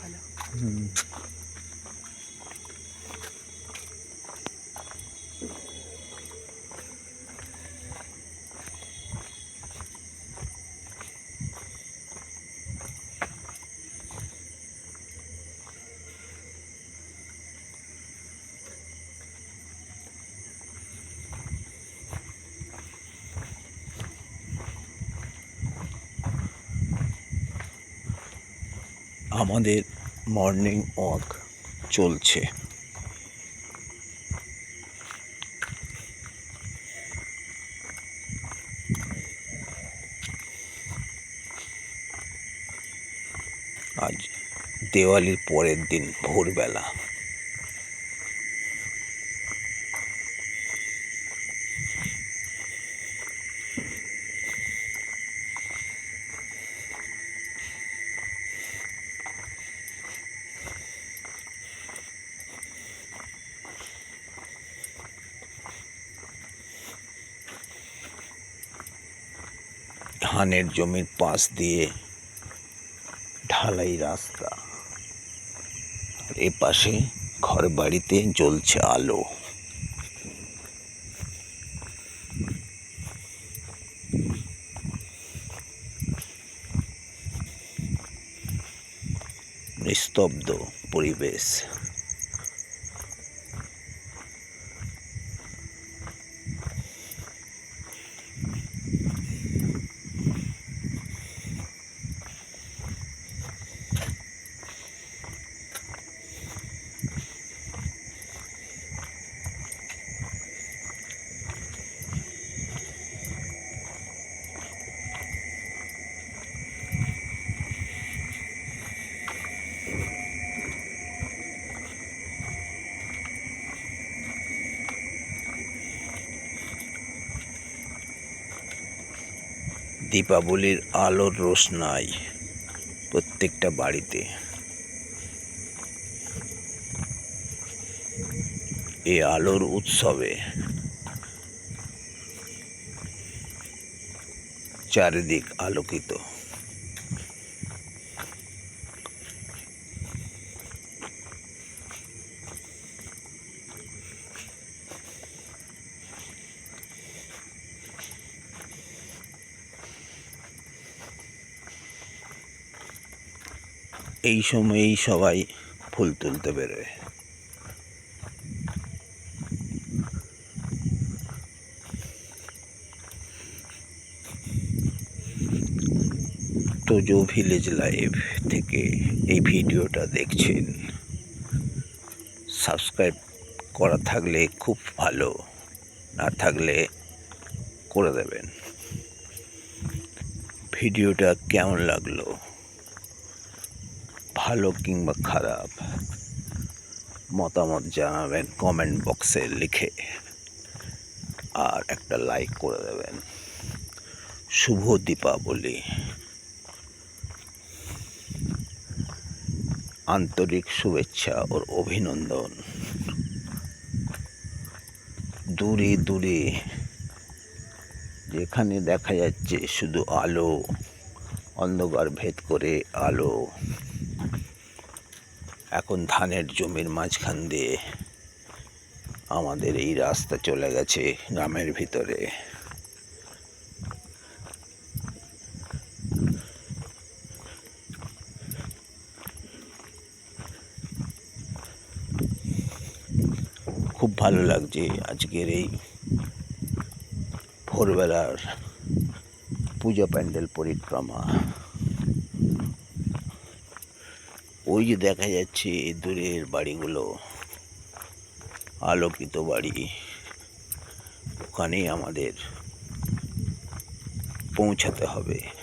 ভালো। আমাদের morning walk চলছে। আজ দেওয়ালির পরের দিন ভোরবেলা। ধানের জমির পাশ দিয়ে ঢালাই রাস্তা। আর এ পাশে ঘর বাড়িতে জ্বলছে আলো। নিস্তব্ধ পরিবেশ। দীপাবলির আলোর রোশনাই প্রত্যেকটা বাড়িতে। এই আলোর উৎসবে চারিদিক আলোকিত। এই সময়েই সবাই ফুল তুলতে বেরোয়। তোজো ভিলেজ লাইভ থেকে এই ভিডিওটা দেখছেন। সাবস্ক্রাইব করা থাকলে খুব ভালো, না থাকলে করে দেবেন। ভিডিওটা কেমন লাগল? ভালো কিংবা খারাপ, মতামত জানাবেন কমেন্ট বক্সে লিখে আর একটা লাইক করে দেবেন। শুভ দীপাবলি। আন্তরিক শুভেচ্ছা ওর অভিনন্দন। দূরে দূরে যেখানে দেখা যাচ্ছে শুধু আলো, অন্ধকার ভেদ করে আলো। এখন ধানের জমির মাঝখান দিয়ে আমাদের এই রাস্তা চলে গেছে গ্রামের ভিতরে। খুব ভালো লাগছে আজকের এই ভোরবেলার পূজা প্যান্ডেল পরিক্রমা। ওই যে দেখা যাচ্ছে দূরের বাড়িগুলো। আলোকিত বাড়ি। ওখানেই আমাদের পৌঁছাতে হবে।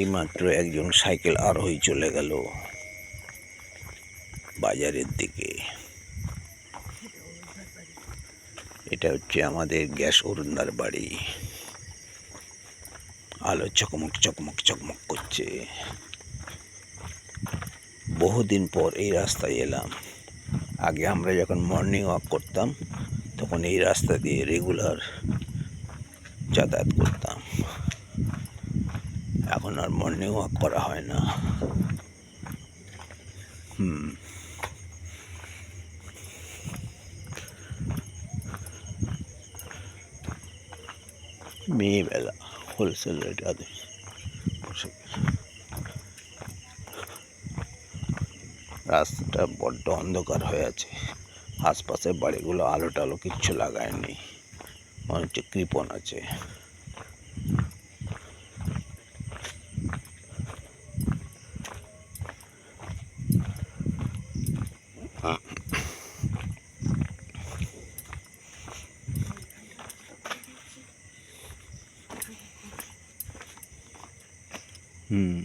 এইমাত্র একজন সাইকেল আরোহী চলে গেল বাজারের দিকে। এটা হচ্ছে আমাদের গ্যাস অরুণদার বাড়ি। আলো চকমক চকমক চকমক করছে। বহুদিন পর এই রাস্তায় এলাম। আগে আমরা যখন মর্নিং ওয়াক করতাম, তখন এই রাস্তা দিয়ে রেগুলার যাতায়াত করতাম। এখন আর মর্নিং ওয়াক করা হয় না। হুম। মেয়েবেলা হোলসেল রেট আদে। রাস্তাটা বড্ড অন্ধকার হয়ে আছে। আশপাশের বাড়িগুলো আলো টালো কিচ্ছু লাগায়নি। হচ্ছে কৃপণ আছে। হুম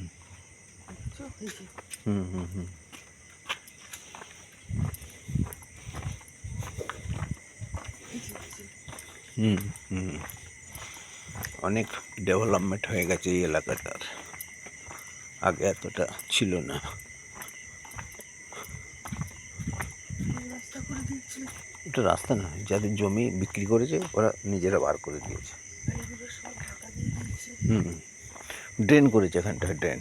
হুম হুম হুম। হুম হুম অনেক ডেভেলপমেন্ট হয়ে গেছে এই এলাকাটার। আগে এতটা ছিল না। এটা রাস্তা না, যাদের জমি বিক্রি করেছে, ওরা নিজেরা বার করে দিয়েছে। হুম। ড্রেন করেছে এখানটা ড্রেন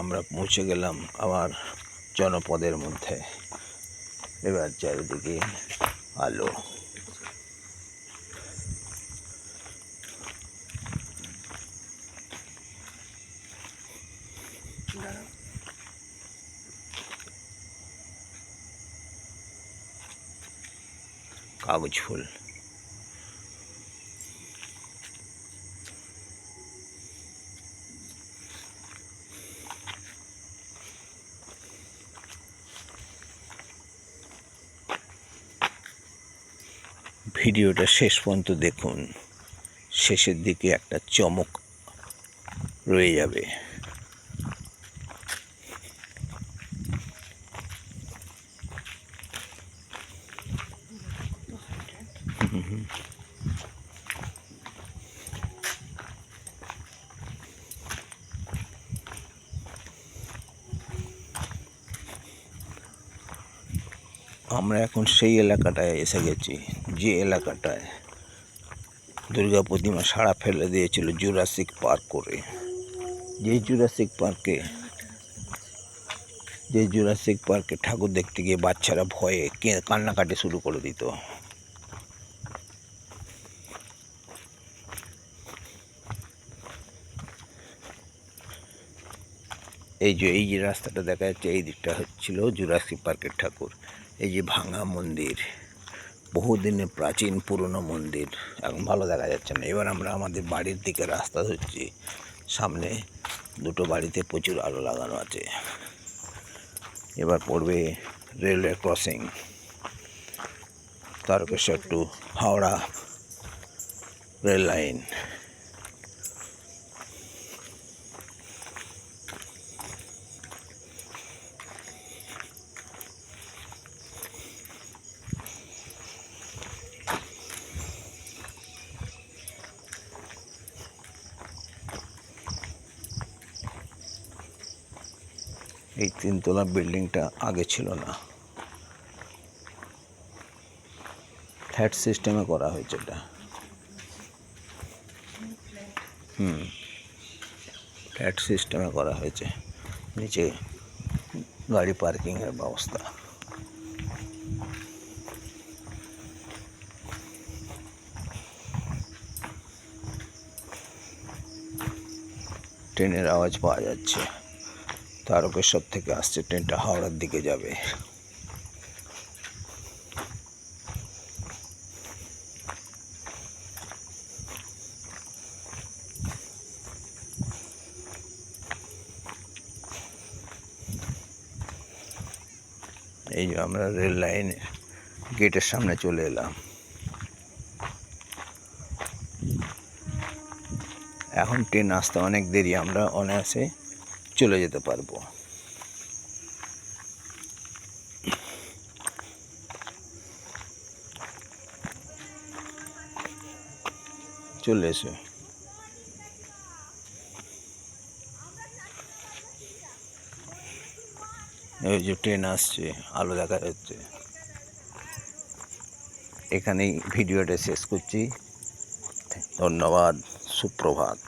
আমরা পৌঁছে গেলাম আবার জনপদের মধ্যে। এবার চারিদিকে আলো। কাগজ ফুল। ভিডিওটা শেষ পর্যন্ত দেখুন। শেষের দিকে একটা চমক রয়ে যাবে। আমরা এখন সেই এলাকাটায় এসে গেছি, যে এলাকাটায় দুর্গা প্রতিমা সাড়া ফেলে দিয়েছিল জুরাসিক পার্ক করে। যে জুরাসিক পার্কে যে জুরাসিক পার্কে ঠাকুর দেখতে গিয়ে বাচ্চারা ভয়ে কে- কান্নাকাটি শুরু করে দিত। এই যে এই যে রাস্তাটা দেখা যাচ্ছে, এই দিকটা হচ্ছিল জুরাসিক পার্কের ঠাকুর। এই যে ভাঙা মন্দির, বহুদিনের প্রাচীন পুরনো মন্দির, এখন ভালো দেখা যাচ্ছে না। এবার আমরা আমাদের বাড়ির দিকে রাস্তা ধরছি, সামনে দুটো বাড়িতে প্রচুর আলো লাগানো আছে। এবার পড়বে railway crossing, Tarakeswar to Howrah rail line. এই তিনতলা বিল্ডিংটা আগে ছিল না। ফ্ল্যাট সিস্টেমে করা হয়েছে এটা। হুম। ফ্ল্যাট সিস্টেমে করা হয়েছে। নিচে গাড়ি পার্কিংয়ের ব্যবস্থা। ট্রেনের আওয়াজ পাওয়া যাচ্ছে। তারকেশ্বর থেকে আসছে, ট্রেনটা হাওড়ার দিকে যাবে। এই যে আমরা রেল লাইনের গেটের সামনে চলে এলাম। এখন ট্রেন আসতে অনেক দেরি, আমরা অনায়াসে চলে যেতে পারব। চলে এসো। এই যে ট্রেন আসছে, আলো দেখা যাচ্ছে। এখানেই ভিডিওটা শেষ করছি। ধন্যবাদ, সুপ্রভাত।